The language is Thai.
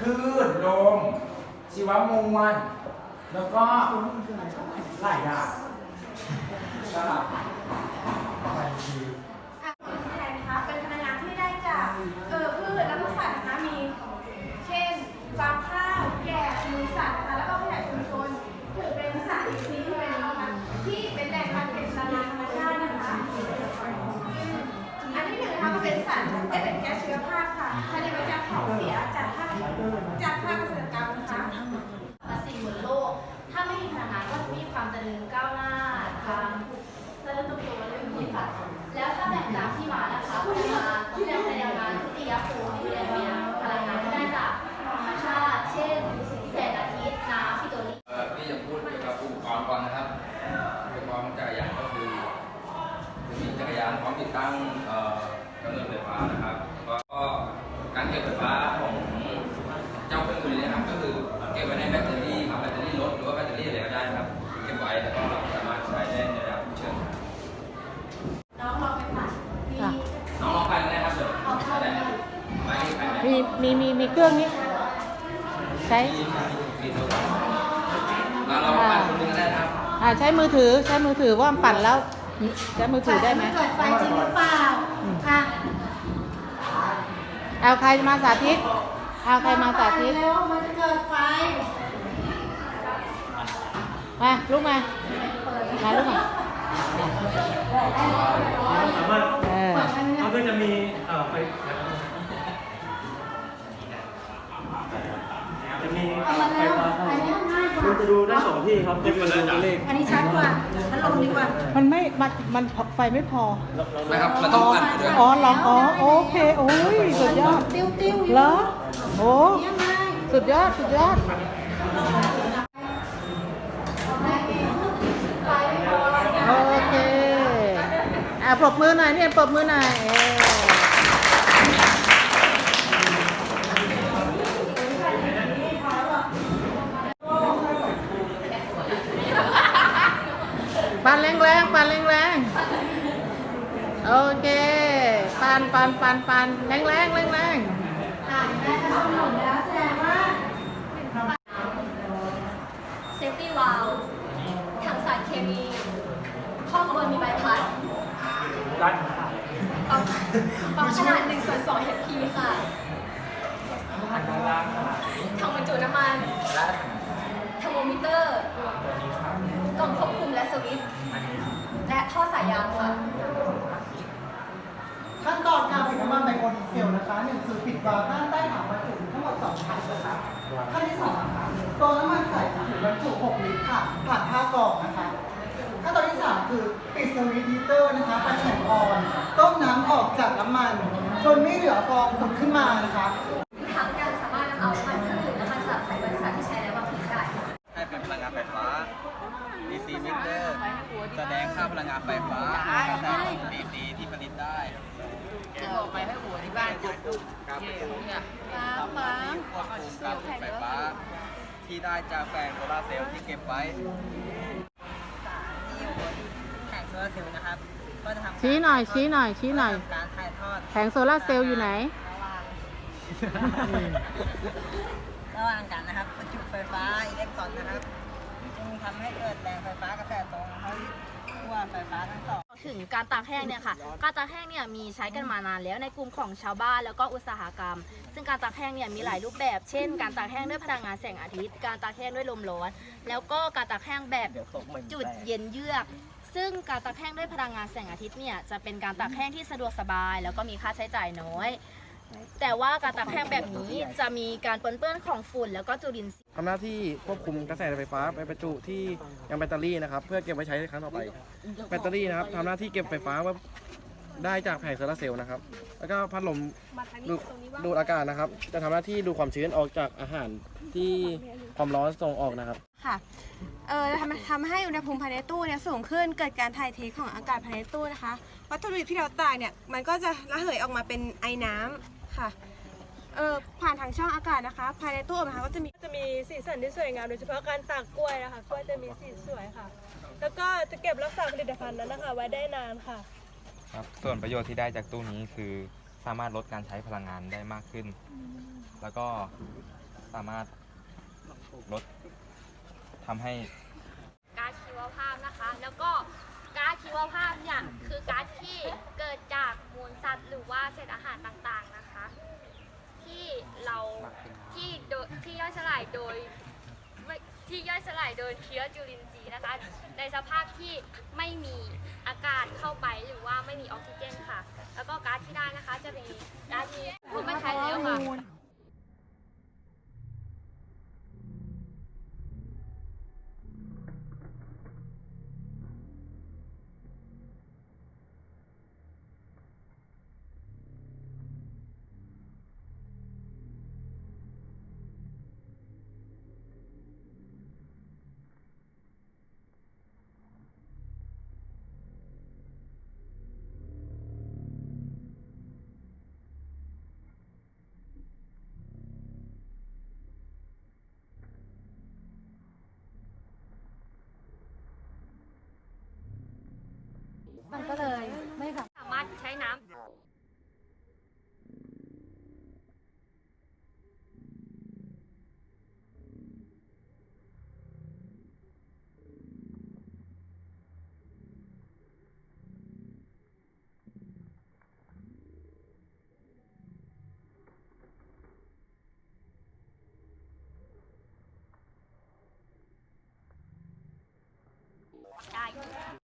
คลื่นลมชีวมวลแล้วก็หลายอย่างนะครับไปดีอะแทนนะคะเป็นพลังงานที่ได้จากเออพืชและพืชสัตว์นะคะมี เช่นฟางข้าวแกะมูลสัตว์นะคะแล้วก็ขยะชุมชนถือเป็นสารอินทรีย์ที่เป็นนะคะที่เป็นแหล่งการเก็บพลังงานธรรมชาตินะคะ อันที่หนึ่งนะ คะก็เป็นสารเอ้ยเป็นแก๊สชีวภาพค่ะภายในมาจากของเสียจากภาคจากภาคเกษตรกรรมนะคะและสิ่งบนโลก ถ้าไม่มีพลังงานก็จะไม่มีความเจริญก้าวหน้าทางเจริญเติบโตและเรื่องนี้ค่ะแล้วถ้าแบ่งตามที่มานะคะพลังงานแหล่งพลังงานที่ติยาภูมิแหล่งพลังงานที่ได้จากธรรมชาติ เช่นแสงอาทิตย์น้ำฟิโตลิเอ่อพี่จะพูดเกี่ยวกับอุปกรณ์ก่อนนะครับอุปกรณ์ของจักรยานก็คือจะมีจักรยานพร้อมติดตั้งเอ่อกำเนิดไฟฟ้านะครับแล้วก็การเก็บไฟฟ้าของเจ้าเครื่องมือนี้นะครับก็คือเก็บไว้ในแบตเตอรี่ครับแบตเตอรี่รถหรือว่าแบตเตอรี่อะไรก็ได้นะครับเก็บไว้แล้วก็เราสามารถใช้ได้ในระดับฉุกเชิญน้องลองไปผ่านมีน้องลองไปกันนะครับเดี๋ยวได้ไม่ใครไม่มีมีมีมีเครื่องนี้ ใช้ มีมีโทรศัพท์เราเราปั่นคนหนึงก็ได้นะครับ อ่าใช้มือถือใช้มือถือว่ามันปั่นแล้ว ใช้มือถือได้ไหม เกิดไฟจริงหรือเปล่าค่ะ เอาใครมาสาธิต เอาใครมาสาธิตแล้วมันจะเกิดไฟมาลูกมามาลูกมาสามารถเออเขาก็จะมีเอ่อไฟจะมีเอามาไฟแล้วฟ้าอันนี้ง่ายกว่าคุณจะดูได้สองที่ครับจะเป็นตัวเลขอันนี้ชัดกว่าพัดลมดีกว่ามันไม่มันมันไฟไม่พอ นะครับ มันต้องปั่นไปด้วย อ๋อเหรออ๋อโอเค โอ้ยสุดยอด ติ้วติ้วอยู่ เหรอ โอ้สุดยอด สุดยอดโอเคอะปรบมือหน่อยเนี่ยปรบมือหน่อยปันแรงๆปันแรงๆโอเคปันปันปันปันแรงๆแรงแปั๊มขนาด1ส่วน2 HP ค่ะอันด้านล่างครับถังบรรจุน้ำมันเทอร์โมมิเตอร์กล่องควบคุมและสวิตช์และท่อสายยางค่ะ ขั้นตอนการผลิตน้ำมันไบโอดีเซลนะคะหนึ่งคือปิดวาล์วด้านใต้ถังบรรจุทั้งหมดสองถังนะคะขั้นที่สองนะคะตัวน้ำมันใส่ถุงบรรจุ 6 ลิตรค่ะผ่านผ้ากรองนะคะ ขั้นตอนที่สามคือปิดสวิตช์ฮีเตอร์ จากน้ำมัน จนไม่เหลือฟองผุดขึ้นมานะคะทั้งยังสามารถนำเอาน้ำมันพืชน้ำมันจากไขบริษัทที่ใช้แล้วมาผลิตได้ให้เป็นพลังงานไฟฟ้า DC meter แสดงค่าพลังงานไฟฟ้ากระแสของ DC ที่ผลิตได้บอกไปให้หัวที่บ้านจัดดูครับควบคุมการผลิตไฟฟ้า ที่ได้จากแผงโซลาร์เซลล์ที่เก็บไว้แผงโซลาร์เซลล์นะครับก็จะทำชี้หน่อยชี้หน่อยชี้หน่อยการถ่ายท อดแผงโซลาร์เซลล์อยู่ไหน ระหว่างระหว่างกันนะครับประจุไฟฟ้าอิเล็กตรอนนะครับจึงทำให้เกิดแรงไฟฟ้ากระแสตรงเขาขั้วไฟฟ้าทั้งสอง ถึงการตากแห้งเนี่ยค่ะ การตากแห้งเนี่ยมีใช้กันมานานแล้วในกลุ่มของชาวบ้านแล้วก็อุตสาหกรรม ซึ่งการตากแห้งเนี่ยมีหลายรูปแบบ เช่น การตากแห้งด้วยพลังงานแสงอาทิตย์ การตากแห้งด้วยลมร้อน แล้วก็การตากแห้งแบบจุดเย็นเยือก ซึ่งการตากแห้งด้วยพลังงานแสงอาทิตย์เนี่ยจะเป็นการตากแห้งที่สะดวกสบาย แล้วก็มีค่าใช้จ่ายน้อย แต่ว่าการตากแห้งแบบนี้จะมีการปนเปื้อนของฝุ่นแล้วก็จุลินทรีย์ ทำหน้าที่ควบคุมกระแสไฟฟ้าไปประจุที่ยังแบตเตอรี่นะครับเพื่อเก็บไว้ใช้ในครั้งต่อไป แบตเตอรี่นะครับทำหน้าที่เก็บไฟฟ้าว่าได้จากแผงโซลาร์เซลล์นะครับ แล้วก็พัดลมดูดดูดอากาศนะครับ จะทำหน้าที่ดูดความชื้นออกจากอาหารที่ความร้อนส่งออกนะครับ ค่ะ เออทำทำให้อุณหภูมิภายในตู้เนี่ยสูงขึ้น เกิดการถ่ายเทของอากาศภายในตู้นะคะ วัตถุดิบที่เราตากเนี่ย มันก็จะระเหยออกมาเป็นไอน้ำค่ะ เออผ่านทางช่องอากาศนะคะ ภายในตู้นะคะก็จะมี จะมีสีสันที่สวยงามโดยเฉพาะการตากกล้วยนะคะกล้วยจะมีสีสวยค่ะ แล้วก็จะเก็บรักษาผลิตภัณฑ์นั้นนะคะ ไว้ได้นานค่ะ ครับส่วนประโยชน์ที่ได้จากตู้นี้คือสามารถลดการใช้พลังงานได้มากขึ้น แล้วก็สามารถลดทำให้ก๊าซชีวภาพนะคะ แล้วก็ก๊าซชีวภาพเนี่ยคือก๊าซที่เกิดจากมูลสัตว์ หรือว่าเศษอาหารต่างๆนะคะ ที่เราที่โดยที่ย่อยสลายโดยไม่ที่ย่อยสลายโดยเชื้อจุลินทรีย์นะคะ ในสภาพที่ไม่มีอากาศ ไม่มีออกซิเจนค่ะ แล้วก็ก๊าซที่ได้นะคะจะมีก๊าซที่